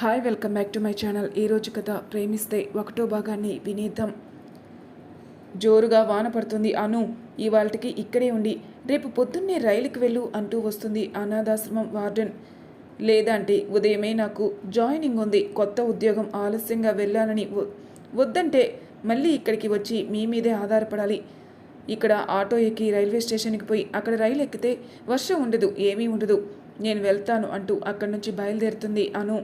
Hi welcome back to my channel. ఈరోజు కథ ప్రేమిస్తే ఒకటో భాగాన్ని వినేద్దాం. జోరుగా వాన పడుతుంది. అను ఇవాళకి ఇక్కడే ఉండి రేపు పొద్దున్నే రైలుకి వెళ్ళు అంటూ వస్తుంది అనాథాశ్రమం వార్డెన్. లేదంటే ఉదయమే నాకు జాయినింగ్ ఉంది. కొత్త ఉద్యోగం ఆలస్యంగా వెళ్ళాలని వద్దంటే మళ్ళీ ఇక్కడికి వచ్చి మీ మీదే ఆధారపడాలి. ఇక్కడ ఆటో ఎక్కి రైల్వే స్టేషన్కి పోయి అక్కడ రైలు ఎక్కితే వర్షం ఉండదు ఏమీ ఉండదు. నేను వెళ్తాను అంటూ అక్కడి నుంచి బయలుదేరుతుంది అను.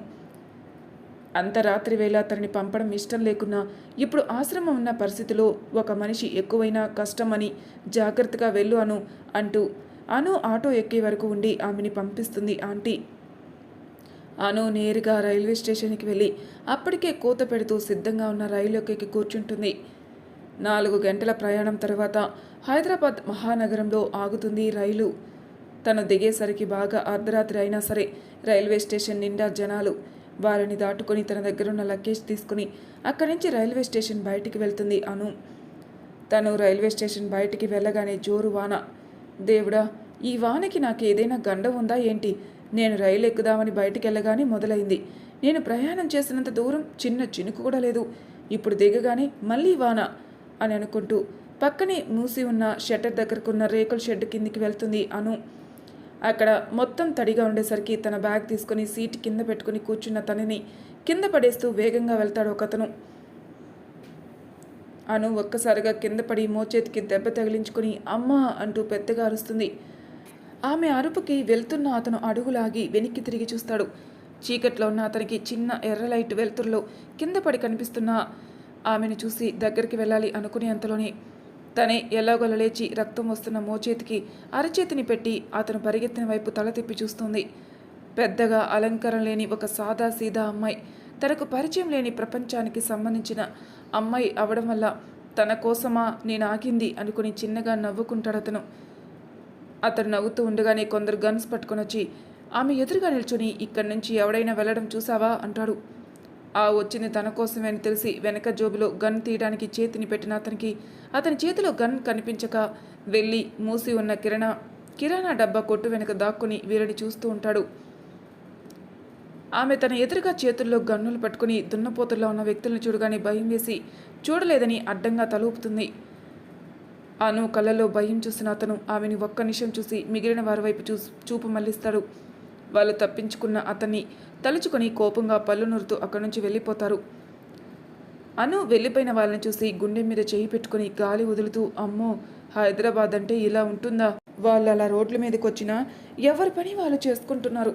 అంతరాత్రి వేళ తనని పంపడం ఇష్టం లేకున్నా ఇప్పుడు ఆశ్రమం ఉన్న పరిస్థితిలో ఒక మనిషి ఎక్కువైనా కష్టమని జాగ్రత్తగా వెళ్ళు అను అంటూ అను ఆటో ఎక్కే వరకు ఉండి ఆమెని పంపిస్తుంది ఆంటీ. అను నేరుగా రైల్వే స్టేషన్కి వెళ్ళి అప్పటికే కూత పెడుతూ సిద్ధంగా ఉన్న రైలుకి ఎక్కి కూర్చుంటుంది. నాలుగు గంటల ప్రయాణం తర్వాత హైదరాబాద్ మహానగరంలో ఆగుతుంది రైలు. తను దిగేసరికి బాగా అర్ధరాత్రి అయినా సరే రైల్వే స్టేషన్ నిండా జనాలు. వారిని దాటుకొని తన దగ్గరున్న లగేజ్ తీసుకుని అక్కడి నుంచి రైల్వే స్టేషన్ బయటికి వెళ్తుంది అను. తను రైల్వే స్టేషన్ బయటికి వెళ్ళగానే జోరు వాన. దేవుడా ఈ వానకి నాకు ఏదైనా గండం ఉందా ఏంటి? నేను రైలు ఎక్కుదామని బయటికి వెళ్ళగానే మొదలైంది. నేను ప్రయాణం చేసినంత దూరం చిన్న చినుకు కూడా లేదు. ఇప్పుడు దిగగానే మళ్ళీ వాన అని అనుకుంటూ పక్కనే మూసి ఉన్న షట్టర్ దగ్గరకున్న రేకుల షెడ్ కిందికి వెళ్తుంది అను. అక్కడ మొత్తం తడిగా ఉండేసరికి తన బ్యాగ్ తీసుకుని సీట్ కింద పెట్టుకుని కూర్చున్న తనని కింద పడేస్తూ వేగంగా వెళ్తాడు ఒకతను. అను ఒక్కసారిగా కింద పడి మోచేతికి దెబ్బ తగిలించుకుని అమ్మా అంటూ పెద్దగా అరుస్తుంది. ఆమె అరుపుకి వెళ్తున్న అతను అడుగులాగి వెనక్కి తిరిగి చూస్తాడు. చీకట్లో ఉన్న అతనికి చిన్న ఎర్ర లైట్ వెలుతురులో కింద పడి కనిపిస్తున్న ఆమెను చూసి దగ్గరికి వెళ్ళాలి అనుకునే అంతలోనే తనే ఎలాగోలా లేచి రక్తం వస్తున్న మోచేతికి అరచేతిని పెట్టి అతను పరిగెత్తిన వైపు తల తిప్పి చూస్తుంది. పెద్దగా అలంకారం లేని ఒక సాదా సీదా అమ్మాయి తనకు పరిచయం లేని ప్రపంచానికి సంబంధించిన అమ్మాయి అవడం వల్ల తన కోసమా నేను ఆగింది అనుకుని చిన్నగా నవ్వుకుంటాడు అతను. అతను నవ్వుతూ ఉండగానే కొందరు గన్స్ పట్టుకొని వచ్చి ఆమె ఎదురుగా నిల్చొని ఇక్కడి నుంచి ఎవడైనా వెళ్ళడం చూసావా? అంటాడు. ఆ వచ్చింది తన కోసమే అని తెలిసి వెనక జోబులో గన్ తీయడానికి చేతిని పెట్టిన అతనికి అతని చేతిలో గన్ కనిపించక వెళ్ళి మూసి ఉన్న కిరణా కిరాణా డబ్బా కొట్టు వెనక దాక్కుని వీరిని చూస్తూ ఉంటాడు. ఆమె తన ఎదురుగా చేతుల్లో గన్నులు పట్టుకుని దున్నపోతుల్లో ఉన్న వ్యక్తులను చూడగానే భయం వేసి చూడలేదని అడ్డంగా తలూపుతుంది. అను కళ్ళలో భయం చూసిన అతను ఆమెని ఒక్క నిమిషం చూసి మిగిలిన వారి వైపు చూ చూపు మళ్ళిస్తాడు వాళ్ళు తప్పించుకున్న అతన్ని తలుచుకొని కోపంగా పళ్ళు నూరుతూ అక్కడి నుంచి వెళ్ళిపోతారు. అను వెళ్ళిపోయిన వాళ్ళని చూసి గుండె మీద చేయి పెట్టుకుని గాలి వదులుతూ అమ్మో హైదరాబాద్ అంటే ఇలా ఉంటుందా? వాళ్ళు అలా రోడ్ల మీదకి వచ్చినా ఎవరి పని వాళ్ళు చేసుకుంటున్నారు?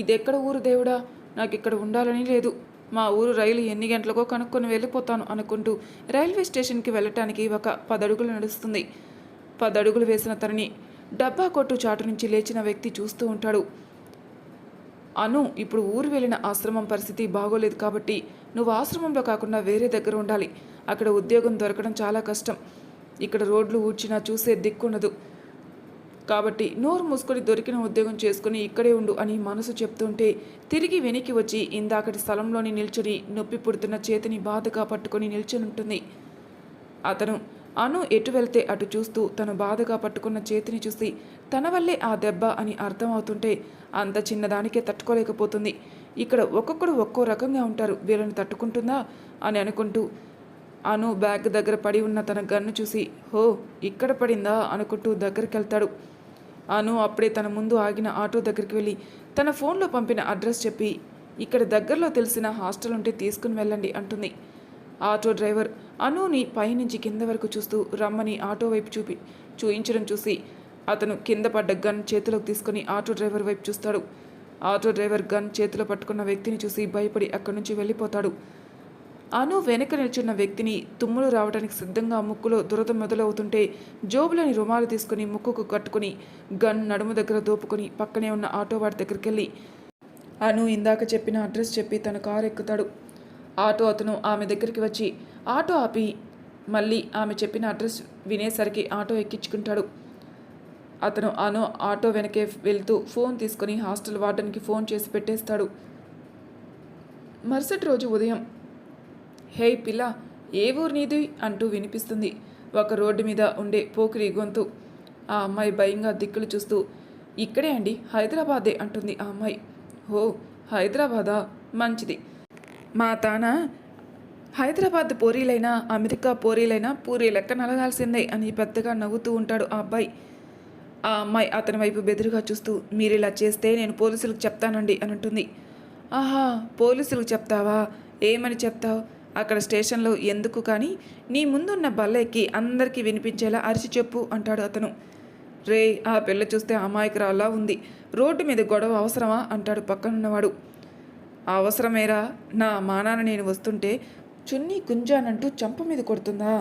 ఇదెక్కడ ఊరు దేవుడా? నాకు ఇక్కడ ఉండాలని లేదు. మా ఊరు రైలు ఎన్ని గంటలకో కనుక్కొని వెళ్ళిపోతాను అనుకుంటూ రైల్వే స్టేషన్కి వెళ్ళటానికి ఒక పదడుగులు నడుస్తుంది. పదడుగులు వేసిన తనని డబ్బా కొట్టు చాటు నుంచి లేచిన వ్యక్తి చూస్తూ ఉంటాడు. అను ఇప్పుడు ఊరు వెళ్ళిన ఆశ్రమం పరిస్థితి బాగోలేదు కాబట్టి నువ్వు ఆశ్రమంలో కాకుండా వేరే దగ్గర ఉండాలి. అక్కడ ఉద్యోగం దొరకడం చాలా కష్టం. ఇక్కడ రోడ్లు ఊడ్చినా చూసే దిక్కుండదు కాబట్టి నోరు మూసుకొని దొరికిన ఉద్యోగం చేసుకుని ఇక్కడే ఉండు అని మనసు చెప్తుంటే తిరిగి వెనక్కి వచ్చి ఇందాకటి స్థలంలోని నిల్చుని నొప్పి పుడుతున్న చేతిని బాధగా పట్టుకొని నిల్చుని ఉంటుంది. అతను అను ఎటు వెళ్తే అటు చూస్తూ తను బాధగా పట్టుకున్న చేతిని చూసి తన వల్లే ఆ దెబ్బ అని అర్థమవుతుంటే అంత చిన్నదానికే తట్టుకోలేకపోతుంది. ఇక్కడ ఒక్కొక్కడు ఒక్కో రకంగా ఉంటారు. వీళ్ళని తట్టుకుంటుందా అని అనుకుంటూ అను బ్యాగ్ దగ్గర పడి ఉన్న తన గన్ను చూసి హో ఇక్కడ పడిందా? అనుకుంటూ దగ్గరికి వెళ్తాడు అను అప్పుడే తన ముందు ఆగిన ఆటో దగ్గరికి వెళ్ళి తన ఫోన్లో పంపిన అడ్రస్ చెప్పి ఇక్కడ దగ్గరలో తెలిసిన హాస్టల్ ఉంటే తీసుకుని వెళ్ళండి అంటుంది. ఆటో డ్రైవర్ అనుని పైనుంచి కింద వరకు చూస్తూ రమ్మని ఆటో వైపు చూపి చూయించడం చూసి అతను కింద పడ్డ గన్ చేతిలోకి తీసుకుని ఆటో డ్రైవర్ వైపు చూస్తాడు. ఆటో డ్రైవర్ గన్ చేతిలో పట్టుకున్న వ్యక్తిని చూసి భయపడి అక్కడి నుంచి వెళ్ళిపోతాడు. అను వెనక నిల్చున్న వ్యక్తిని తుమ్ములు రావడానికి సిద్ధంగా ముక్కులో దురద మొదలవుతుంటే జోబులోని రుమాలు తీసుకుని ముక్కుకు కట్టుకుని గన్ నడుము దగ్గర దోపుకొని పక్కనే ఉన్న ఆటో వాడి దగ్గరికి వెళ్ళి అను ఇందాక చెప్పిన అడ్రస్ చెప్పి తన కారు ఎక్కుతాడు. ఆటో అతను ఆమె దగ్గరికి వచ్చి ఆటో ఆపి మళ్ళీ ఆమె చెప్పిన అడ్రస్ వినేసరికి ఆటో ఎక్కించుకుంటాడు. అతను అను ఆటో వెనకే వెళ్తూ ఫోన్ తీసుకుని హాస్టల్ వార్డెన్కి ఫోన్ చేసి పెట్టేస్తాడు. మరుసటి రోజు ఉదయం హే పిల్ల ఏ ఊరు నీది? అంటూ వినిపిస్తుంది. ఒక రోడ్డు మీద ఉండే పోకిరి గొంతు. ఆ అమ్మాయి భయంగా దిక్కులు చూస్తూ ఇక్కడే అండి హైదరాబాదే అంటుంది ఆ అమ్మాయి. ఓ హైదరాబాదా? మంచిది. మా తాన? హైదరాబాద్ పూరీలైనా అమెరికా పూరీలైనా పూరీ లెక్క నలగాల్సిందే అని పెద్దగా నవ్వుతూ ఉంటాడు ఆ అబ్బాయి. ఆ అమ్మాయి అతని వైపు బెదురుగా చూస్తూ మీరు ఇలా చేస్తే నేను పోలీసులకు చెప్తానండి అని అంటుంది ఆహా పోలీసులకు చెప్తావా? ఏమని చెప్తావు? అక్కడ స్టేషన్లో ఎందుకు కానీ నీ ముందున్న బల్లెక్కి అందరికీ వినిపించేలా అరిచి చెప్పు అంటాడు అతను. రే ఆ పిల్ల చూస్తే అమాయకురాల్లా ఉంది. రోడ్డు మీద గొడవ అవసరమా? అంటాడు పక్కనున్నవాడు. అవసరమేరా. నా మానాన నేను వస్తుంటే చున్నీ గుంజానంటూ చంప మీద కొడుతుందా?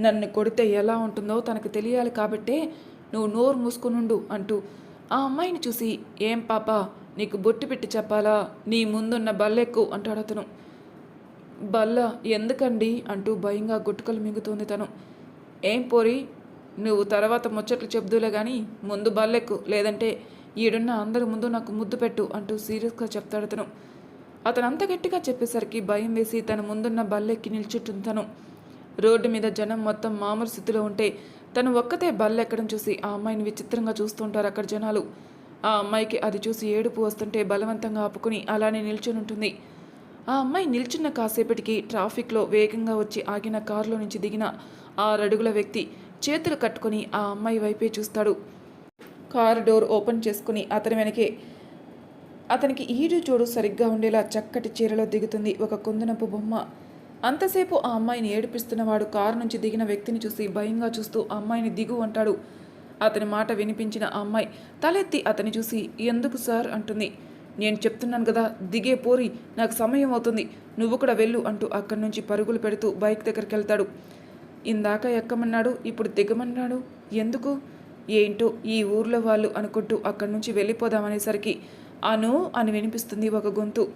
నన్ను కొడితే ఎలా ఉంటుందో తనకు తెలియాలి కాబట్టే నువ్వు నోరు మూసుకునుండు అంటూ ఆ అమ్మాయిని చూసి ఏం పాప నీకు బొట్టు పెట్టి చెప్పాలా? నీ ముందున్న బల్లెక్కు అంటాడు అతను. బల్ల ఎందుకండి? అంటూ భయంగా గుట్టుకలు మింగుతోంది తను. ఏం పోరి నువ్వు తర్వాత ముచ్చట్లు చెబుదులే కానీ ముందు బల్లెక్కు లేదంటే ఈడున్న అందరి ముందు నాకు ముద్దు పెట్టు అంటూ సీరియస్గా చెప్తాడు అతను. అతను అంత గట్టిగా చెప్పేసరికి భయం వేసి తన ముందున్న బల్లెక్కి నిల్చుంటుంది తను రోడ్డు మీద జనం మొత్తం మామూలు స్థితిలో ఉంటే తను ఒక్కతే బల్లెక్కడం చూసి ఆ అమ్మాయిని విచిత్రంగా చూస్తుంటారు అక్కడ జనాలు. ఆ అమ్మాయికి అది చూసి ఏడుపు వస్తుంటే బలవంతంగా ఆపుకుని అలానే నిల్చుని ఉంటుంది ఆ అమ్మాయి నిల్చున్న కాసేపటికి ట్రాఫిక్లో వేగంగా వచ్చి ఆగిన కారులో నుంచి దిగిన ఆరడుగుల వ్యక్తి చేతులు కట్టుకొని ఆ అమ్మాయి వైపే చూస్తాడు. కారు డోర్ ఓపెన్ చేసుకుని అతని వెనకే అతనికి ఈడు చూడు సరిగ్గా ఉండేలా చక్కటి చీరలో దిగుతుంది ఒక కుందనపు బొమ్మ. అంతసేపు ఆ అమ్మాయిని ఏడిపిస్తున్నవాడు కారు నుంచి దిగిన వ్యక్తిని చూసి భయంగా చూస్తూ అమ్మాయిని దిగు అంటాడు. అతని మాట వినిపించిన ఆ అమ్మాయి తలెత్తి అతని చూసి ఎందుకు సార్? అంటుంది. నేను చెప్తున్నాను కదా దిగే పోరి నాకు సమయం అవుతుంది. నువ్వు కూడా వెళ్ళు అంటూ అక్కడి నుంచి పరుగులు పెడుతూ బైక్ దగ్గరికి వెళ్తాడు. ఇందాక ఎక్కమన్నాడు ఇప్పుడు దిగమన్నాడు? ఎందుకు? ఏంటో ఈ ఊర్లో వాళ్ళు అనుకుంటూ అక్కడి నుంచి వెళ్ళిపోదామనేసరికి అను అని వినిపిస్తుంది ఒక గొంతు.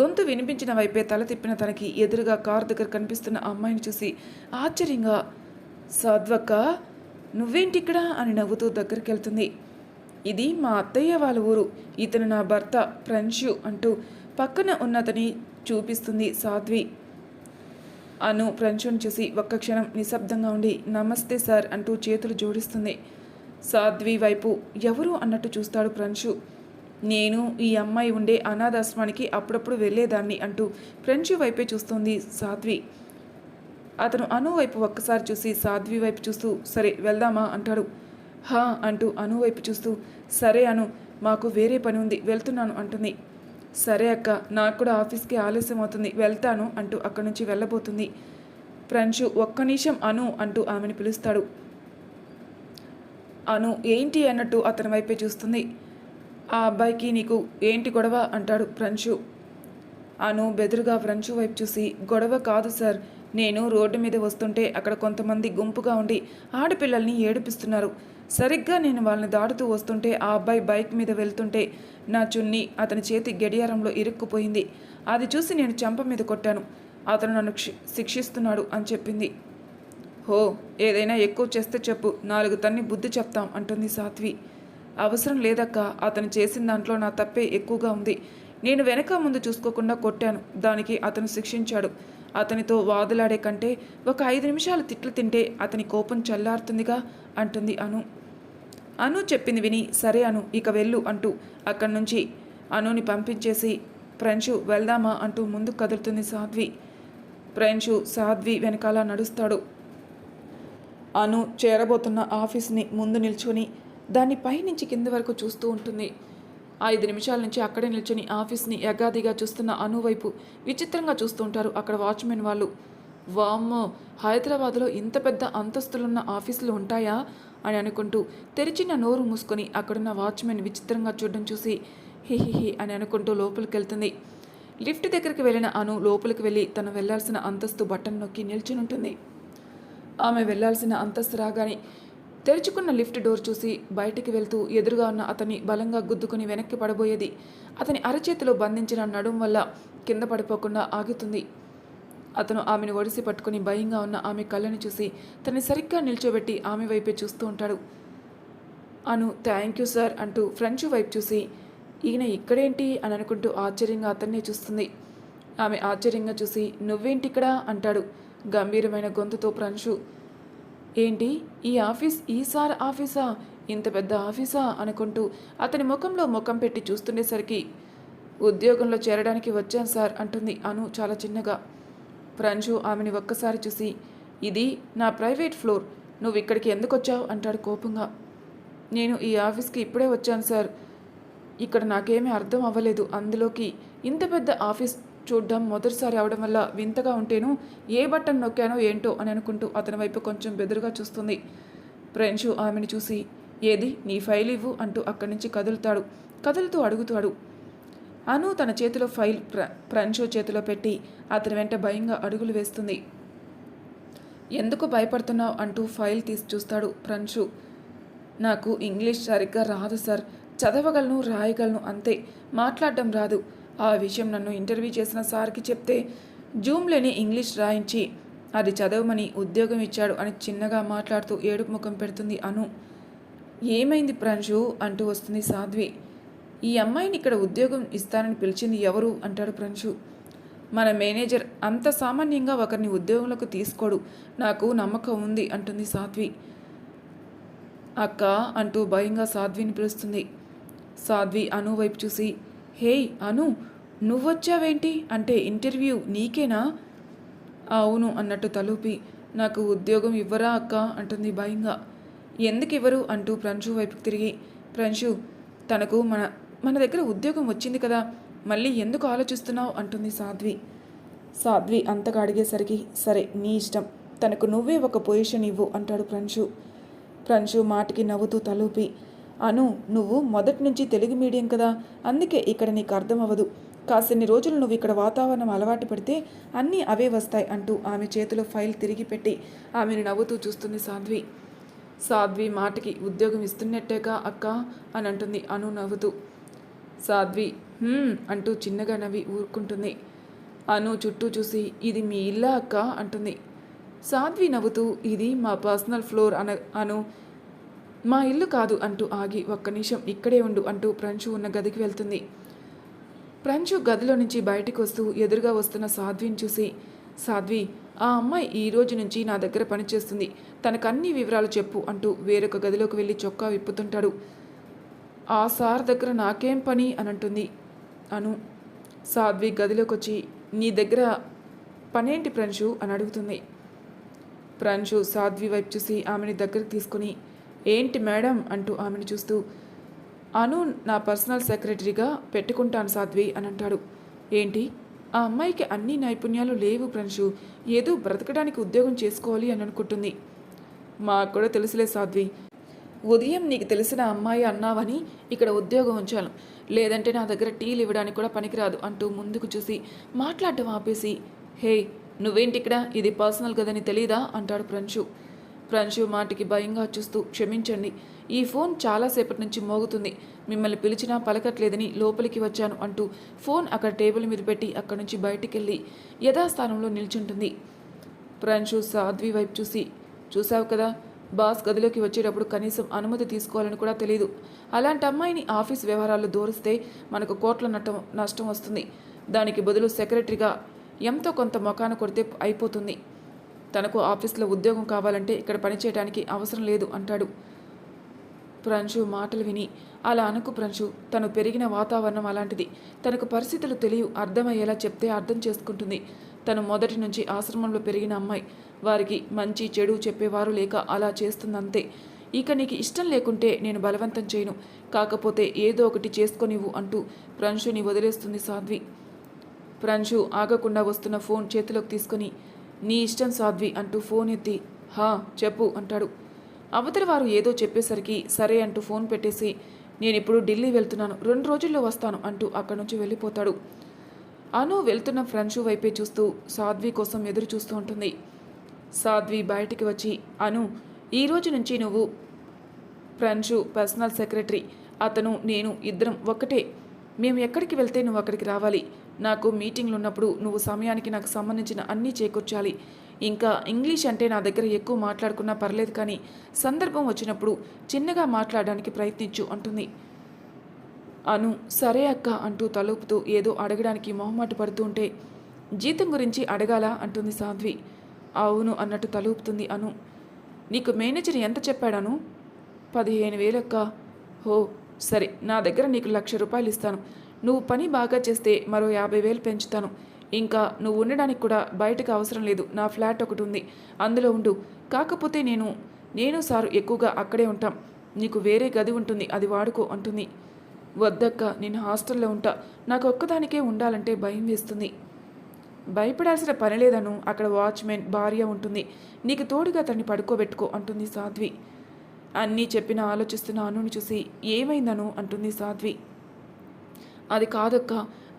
గొంతు వినిపించిన వైపే తల తిప్పిన తనకి ఎదురుగా కారు దగ్గర కనిపిస్తున్న అమ్మాయిని చూసి ఆశ్చర్యంగా సాధ్వక్క నువ్వేంటిక్కడ? అని నవ్వుతూ దగ్గరికి వెళ్తుంది ఇది మా అత్తయ్య వాళ్ళ ఊరు. ఇతను నా భర్త ప్రన్షు అంటూ పక్కన ఉన్నతని చూపిస్తుంది సాధ్వి. అను ప్రంశుని చూసి ఒక్క క్షణం నిశ్శబ్దంగా ఉండి నమస్తే సార్ అంటూ చేతులు జోడిస్తుంది. సాధ్వి వైపు ఎవరు? అన్నట్టు చూస్తాడు ప్రంశు నేను ఈ అమ్మాయి ఉండే అనాథాశ్రమానికి అప్పుడప్పుడు వెళ్ళేదాన్ని అంటూ ప్రంశు వైపే చూస్తుంది సాధ్వి. అతను అను వైపు ఒక్కసారి చూసి సాధ్వి వైపు చూస్తూ సరే వెళ్దామా అంటాడు. హా అంటూ అను వైపు చూస్తూ సరే అను మాకు వేరే పని ఉంది వెళ్తున్నాను అంటుంది. సరే అక్క నాకు కూడా ఆఫీస్కి ఆలస్యం అవుతుంది వెళ్తాను అంటూ అక్కడి నుంచి వెళ్ళబోతుంది. ఫ్రెండ్షు ఒక్క నిమిషం అను అంటూ ఆమెను పిలుస్తాడు. అను ఏంటి అన్నట్టు అతని వైపే చూస్తుంది. ఆ అబ్బాయికి నీకు ఏంటి గొడవ అంటాడు ఫ్రెంచు. అను బెదురుగా ఫ్రెంచు వైపు చూసి గొడవ కాదు సార్. నేను రోడ్డు మీద వస్తుంటే అక్కడ కొంతమంది గుంపుగా ఉండి ఆడపిల్లల్ని ఏడిపిస్తున్నారు. సరిగ్గా నేను వాళ్ళని దాటుతూ వస్తుంటే ఆ అబ్బాయి బైక్ మీద వెళ్తుంటే నా చున్ని అతని చేతి గడియారంలో ఇరుక్కుపోయింది. అది చూసి నేను చెంప మీద కొట్టాను. అతను నన్ను క్షి- శిక్షిస్తున్నాడు అని చెప్పింది. హో ఏదైనా ఎక్కువ చేస్తే చెప్పు. నాలుగు తన్ని బుద్ధి చెప్తాం అంటుంది సాత్వి. అవసరం లేదక్క. అతను చేసిన దాంట్లో నా తప్పే ఎక్కువగా ఉంది. నేను వెనక ముందు చూసుకోకుండా కొట్టాను. దానికి అతను శిక్షించాడు. అతనితో వాదులాడే కంటే ఒక ఐదు నిమిషాలు తిట్లు తింటే అతని కోపం చల్లారుతుందిగా అంటుంది అను. అను చెప్పింది విని సరే అను ఇక వెళ్ళు అంటూ అక్కడి నుంచి అనుని పంపించేసి ప్రెంచు వెళ్దామా? అంటూ ముందు కదులుతుంది సాధ్వి. ప్రెంచు సాధ్వి వెనకాల నడుస్తాడు. అను చేరబోతున్న ఆఫీస్ని ముందు నిల్చుని దాన్ని పైనుంచి కింద వరకు చూస్తూ ఉంటుంది. ఐదు నిమిషాల నుంచి అక్కడే నిల్చొని ఆఫీస్ని యగాదిగా చూస్తున్న అనువైపు విచిత్రంగా చూస్తూ ఉంటారు అక్కడ వాచ్మెన్ వాళ్ళు. వామ్మో హైదరాబాద్లో ఇంత పెద్ద అంతస్తులున్న ఆఫీసులు ఉంటాయా? అని అనుకుంటూ తెరిచిన నోరు మూసుకొని అక్కడున్న వాచ్మెన్ విచిత్రంగా చూడడం చూసి హిహిహి అని అనుకుంటూ లోపలికి వెళ్తుంది. లిఫ్ట్ దగ్గరికి వెళ్ళిన అను లోపలికి వెళ్ళి తను వెళ్ళాల్సిన అంతస్తు బటన్ నొక్కి నిల్చుని ఉంటుంది. ఆమె వెళ్ళాల్సిన అంతస్తు రాగానే తెరుచుకున్న లిఫ్ట్ డోర్ చూసి బయటికి వెళ్తూ ఎదురుగా ఉన్న అతన్ని బలంగా గుద్దుకుని వెనక్కి పడబోయేది. అతని అరచేతిలో బంధించిన నడుం వల్ల కింద పడిపోకుండా ఆగుతుంది. అతను ఆమెను ఒడిసి పట్టుకుని భయంగా ఉన్న ఆమె కళ్ళని చూసి తనని సరిగ్గా నిల్చోబెట్టి ఆమె వైపే చూస్తూ ఉంటాడు. అను థ్యాంక్ యూ సార్ అంటూ ఫ్రెంచ్ వైపు చూసి ఈయన ఇక్కడేంటి? అని అనుకుంటూ ఆశ్చర్యంగా అతన్నే చూస్తుంది. ఆమె ఆశ్చర్యంగా చూసి నువ్వేంటి ఇక్కడ అంటాడు గంభీరమైన గొంతుతో ప్రంశు ఏంటి ఈ ఆఫీస్ ఈసార్ ఆఫీసా? ఇంత పెద్ద ఆఫీసా? అనుకుంటూ అతని ముఖంలో ముఖం పెట్టి చూస్తుండేసరికి ఉద్యోగంలో చేరడానికి వచ్చాను సార్ అంటుంది అను చాలా చిన్నగా. ప్రంజు ఆమెని ఒక్కసారి చూసి ఇది నా ప్రైవేట్ ఫ్లోర్ నువ్వు ఇక్కడికి ఎందుకు వచ్చావు అంటాడు కోపంగా. నేను ఈ ఆఫీస్కి ఇప్పుడే వచ్చాను సార్. ఇక్కడ నాకేమీ అర్థం అవ్వలేదు. అందులోకి ఇంత పెద్ద ఆఫీస్ చూడ్డం మొదటిసారి అవడం వల్ల వింతగా ఉంటేను ఏ బటన్ నొక్కానో ఏంటో అని అనుకుంటూ అతని వైపు కొంచెం బెదురుగా చూస్తుంది. ప్రెన్షు ఆమెను చూసి ఏది? నీ ఫైల్ ఇవ్వు అంటూ అక్కడి నుంచి కదులుతాడు. కదులుతూ అడుగుతాడు. అను తన చేతిలో ఫైల్ ప్ర ప్రంశు చేతిలో పెట్టి అతని వెంట భయంగా అడుగులు వేస్తుంది. ఎందుకు భయపడుతున్నావు? అంటూ ఫైల్ తీసి చూస్తాడు ప్రంశు నాకు ఇంగ్లీష్ సరిగ్గా రాదు సార్. చదవగలను రాయగలను అంతే. మాట్లాడడం రాదు. ఆ విషయం నన్ను ఇంటర్వ్యూ చేసిన సార్కి చెప్తే జూమ్లోనే ఇంగ్లీష్ రాయించి అది చదవమని ఉద్యోగం ఇచ్చాడు అని చిన్నగా మాట్లాడుతూ ఏడుపు ముఖం పెడుతుంది అను. ఏమైంది ప్రంశు? అంటూ వస్తుంది సాధ్వి. ఈ అమ్మాయిని ఇక్కడ ఉద్యోగం ఇస్తానని పిలిచింది ఎవరు? అంటాడు ప్రంశు. మన మేనేజర్ అంత సామాన్యంగా ఒకరిని ఉద్యోగంలోకి తీసుకోడు. నాకు నమ్మకం ఉంది అంటుంది సాధ్వి. అక్క అంటూ భయంగా సాధ్విని పిలుస్తుంది. సాధ్వి అను వైపు చూసి హేయ్ అను నువ్వొచ్చావేంటి? అంటే ఇంటర్వ్యూ నీకేనా? అవును అన్నట్టు తలూపి. నాకు ఉద్యోగం ఇవ్వరా అక్క? అంటుంది భయంగా. ఎందుకు ఇవ్వరు అంటూ ప్రంశు వైపుకి తిరిగి. ప్రంశు తనకు మన మన దగ్గర ఉద్యోగం వచ్చింది కదా మళ్ళీ ఎందుకు ఆలోచిస్తున్నావు? అంటుంది సాధ్వి. సాధ్వి అంతగా అడిగేసరికి సరే నీ ఇష్టం. తనకు నువ్వే ఒక పొజిషన్ ఇవ్వు అంటాడు ప్రంశు. ప్రంశు మాటకి నవ్వుతూ తలూపి. అను నువ్వు మొదటి నుంచి తెలుగు మీడియం కదా అందుకే ఇక్కడ నీకు అర్థం అవ్వదు కాసిన్ని రోజులు నువ్వు ఇక్కడ వాతావరణం అలవాటు పడితే అన్నీ అవే వస్తాయి అంటూ ఆమె చేతిలో ఫైల్ తిరిగి పెట్టి ఆమెను నవ్వుతూ చూస్తుంది సాధ్వి. సాధ్వి మాటకి ఉద్యోగం ఇస్తున్నట్టేగా అక్క అని అంటుంది అను నవ్వుతూ. సాధ్వి అంటూ చిన్నగా నవ్వి ఊరుకుంటుంది. అను చుట్టూ చూసి ఇది మీ ఇల్లా అక్క? అంటుంది. సాధ్వి నవ్వుతూ ఇది మా పర్సనల్ ఫ్లోర్ అన అను మా ఇల్లు కాదు అంటూ ఆగి ఒక్క నిమిషం ఇక్కడే ఉండు అంటూ ప్రంచు ఉన్న గదికి వెళ్తుంది. ప్రంచు గదిలో నుంచి బయటికి వస్తూ ఎదురుగా వస్తున్న సాధ్విని చూసి సాధ్వి ఆ అమ్మాయి ఈ రోజు నుంచి నా దగ్గర పనిచేస్తుంది తనకు అన్ని వివరాలు చెప్పు అంటూ వేరొక గదిలోకి వెళ్ళి చొక్కా విప్పుతుంటాడు. ఆ సార్ దగ్గర నాకేం పని? అని అంటుంది అను. సాధ్వి గదిలోకి వచ్చి నీ దగ్గర పనేంటి ప్రంశు అని అడుగుతుంది. ప్రంశు సాధ్వి వైపు చూసి ఆమెని దగ్గరికి తీసుకుని ఏంటి మేడం? అంటూ ఆమెను చూస్తూ అను నా పర్సనల్ సెక్రటరీగా పెట్టుకుంటాను సాధ్వి అని అంటాడు. ఏంటి? ఆ అమ్మాయికి అన్ని నైపుణ్యాలు లేవు ప్రంశు ఏదో బ్రతకడానికి ఉద్యోగం చేసుకోవాలి అని అనుకుంటుంది. మాకు కూడా తెలుసులే సాధ్వి. ఉదయం నీకు తెలిసిన అమ్మాయి అన్నావని ఇక్కడ ఉద్యోగం ఉంచాను. లేదంటే నా దగ్గర టీలు ఇవ్వడానికి కూడా పనికిరాదు అంటూ ముందుకు చూసి మాట్లాడటం ఆపేసి హే నువ్వేంటి ఇక్కడ? ఇది పర్సనల్ కదని తెలీదా? అంటాడు ప్రంశు ప్రాంశు మాటికి భయంగా చూస్తూ క్షమించండి ఈ ఫోన్ చాలాసేపటి నుంచి మోగుతుంది. మిమ్మల్ని పిలిచినా పలకట్లేదని లోపలికి వచ్చాను అంటూ ఫోన్ అక్కడ టేబుల్ మీద పెట్టి అక్కడి నుంచి బయటికెళ్ళి యథాస్థానంలో నిల్చుంటుంది. ప్రాంశు సాధ్వి వైపు చూసి చూసావు కదా బాస్ గదిలోకి వచ్చేటప్పుడు కనీసం అనుమతి తీసుకోవాలని కూడా తెలియదు అలాంటి అమ్మాయిని ఆఫీస్ వ్యవహారాల్లో దూరిస్తే మనకు కోట్ల నట్టం నష్టం వస్తుంది. దానికి బదులు సెక్రటరీగా ఎంతో కొంత మొఖాన కొడితే అయిపోతుంది. తనకు ఆఫీస్లో ఉద్యోగం కావాలంటే ఇక్కడ పనిచేయడానికి అవసరం లేదు అంటాడు. ప్రంశు మాటలు విని అలా అనుకు ప్రంశు తను పెరిగిన వాతావరణం అలాంటిది. తనకు పరిస్థితులు తెలియ అర్థమయ్యేలా చెప్తే అర్థం చేసుకుంటుంది. తను మొదటి నుంచి ఆశ్రమంలో పెరిగిన అమ్మాయి. వారికి మంచి చెడు చెప్పేవారు లేక అలా చేస్తుందంతే. ఇక నీకు ఇష్టం లేకుంటే నేను బలవంతం చేయను. కాకపోతే ఏదో ఒకటి చేసుకొనివ్వు అంటూ ప్రంశుని వదిలేస్తుంది సాధ్వి. ప్రంశు ఆగకుండా వస్తున్న ఫోన్ చేతిలోకి తీసుకొని నీ ఇష్టం సాధ్వి అంటూ ఫోన్ ఎత్తి హా చెప్పు అంటాడు. అవతలి వారు ఏదో చెప్పేసరికి సరే అంటూ ఫోన్ పెట్టేసి నేను ఇప్పుడు ఢిల్లీ వెళ్తున్నాను రెండు రోజుల్లో వస్తాను అంటూ అక్కడి నుంచి వెళ్ళిపోతాడు. అను వెళ్తున్న ఫ్రెండ్షు వైపే చూస్తూ సాధ్వి కోసం ఎదురు చూస్తూ ఉంటుంది. సాధ్వి బయటికి వచ్చి అను ఈ రోజు నుంచి నువ్వు ఫ్రెండ్షు పర్సనల్ సెక్రటరీ అతను నేను ఇద్దరం ఒక్కటే. మేము ఎక్కడికి వెళ్తే నువ్వు అక్కడికి రావాలి. నాకు మీటింగ్లు ఉన్నప్పుడు నువ్వు సమయానికి నాకు సంబంధించిన అన్నీ చేకూర్చాలి. ఇంకా ఇంగ్లీష్ అంటే నా దగ్గర ఎక్కువ మాట్లాడుకున్నా పర్లేదు కానీ సందర్భం వచ్చినప్పుడు చిన్నగా మాట్లాడడానికి ప్రయత్నించు అంటుంది. అను సరే అక్క అంటూ తలుపుతూ ఏదో అడగడానికి మొహమాట పడుతూ ఉంటే జీతం గురించి అడగాలా అంటుంది సాధ్వి. అవును అన్నట్టు తలుపుతుంది అను. నీకు మేనేజర్ ఎంత చెప్పాడను పదిహేను వేలక్క హో సరే నా దగ్గర నీకు లక్ష రూపాయలు ఇస్తాను. నువ్వు పని బాగా చేస్తే మరో యాభై వేలు పెంచుతాను. ఇంకా నువ్వు ఉండడానికి కూడా బయటకు అవసరం లేదు. నా ఫ్లాట్ ఒకటి ఉంది. అందులో ఉండు. కాకపోతే నేను నేను సారు ఎక్కువగా అక్కడే ఉంటాం. నీకు వేరే గది ఉంటుంది. అది వాడుకో అంటుంది. వద్దక్క నేను హాస్టల్లో ఉంటా. నాకు ఒక్కదానికే ఉండాలంటే భయం వేస్తుంది. భయపడాల్సిన పని లేదను. అక్కడ వాచ్మెన్ భార్య ఉంటుంది. నీకు తోడుగా తన్ని పడుకోబెట్టుకో అంటుంది సాధ్వి. అన్నీ చెప్పిన ఆలోచిస్తున్న అనుని చూసి ఏమైందను? అంటుంది సాధ్వి. అది కాదక్క.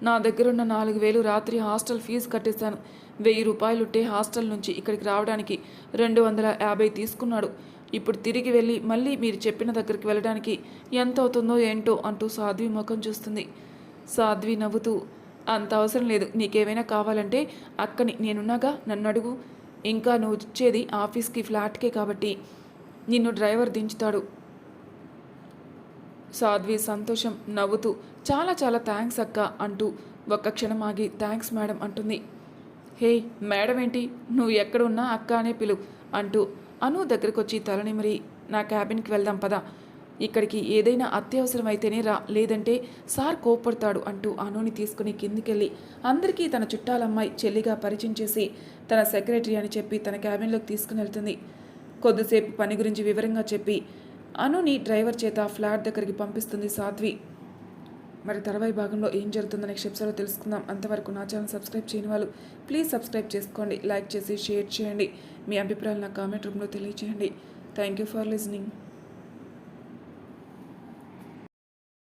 నా దగ్గరున్న నాలుగు వేలు రాత్రి హాస్టల్ ఫీజు కట్టేశాను. వెయ్యి రూపాయలుంటే హాస్టల్ నుంచి ఇక్కడికి రావడానికి రెండు వందల యాభై తీసుకున్నాడు. ఇప్పుడు తిరిగి వెళ్ళి మళ్ళీ మీరు చెప్పిన దగ్గరికి వెళ్ళడానికి ఎంత అవుతుందో ఏంటో అంటూ సాధ్వి ముఖం చూస్తుంది. సాధ్వి నవ్వుతూ అంత అవసరం లేదు నీకేమైనా కావాలంటే అక్కని నేనున్నాగా నన్ను అడుగు. ఇంకా నువ్వు వచ్చేది ఆఫీస్కి ఫ్లాట్కే కాబట్టి నిన్ను డ్రైవర్ దించుతాడు. సాధ్వి సంతోషం నవ్వుతూ చాలా చాలా థ్యాంక్స్ అక్క అంటూ ఒక్క క్షణం ఆగి థ్యాంక్స్ మేడం అంటుంది. హే మేడం ఏంటి నువ్వు ఎక్కడున్నా అక్క అనే పిలు అంటూ అను దగ్గరకొచ్చి తలనిమరి నా క్యాబిన్కి వెళ్దాం పదా. ఇక్కడికి ఏదైనా అత్యవసరమైతేనే రా లేదంటే సార్ కోప్పడతాడు అంటూ అనుని తీసుకుని కిందికెళ్ళి అందరికీ తన చుట్టాలమ్మాయి చెల్లిగా పరిచయం చేసి తన సెక్రటరీ అని చెప్పి తన క్యాబిన్లోకి తీసుకుని వెళ్తుంది. కొద్దిసేపు పని గురించి వివరంగా చెప్పి అనుని డ్రైవర్ చేత ఫ్లాట్ దగ్గరికి పంపిస్తుంది సాధ్వి. మరి తర్వాయి భాగంలో ఏం జరుగుతుందో నెక్స్ట్ ఎపిసోడ్లో తెలుసుకుందాం. అంతవరకు నా ఛానల్ సబ్స్క్రైబ్ చేయని వాళ్ళు ప్లీజ్ సబ్స్క్రైబ్ చేసుకోండి. లైక్ చేసి షేర్ చేయండి. మీ అభిప్రాయాలు నా కామెంట్ రూమ్లో తెలియజేయండి థ్యాంక్ యూ ఫర్ లిజనింగ్.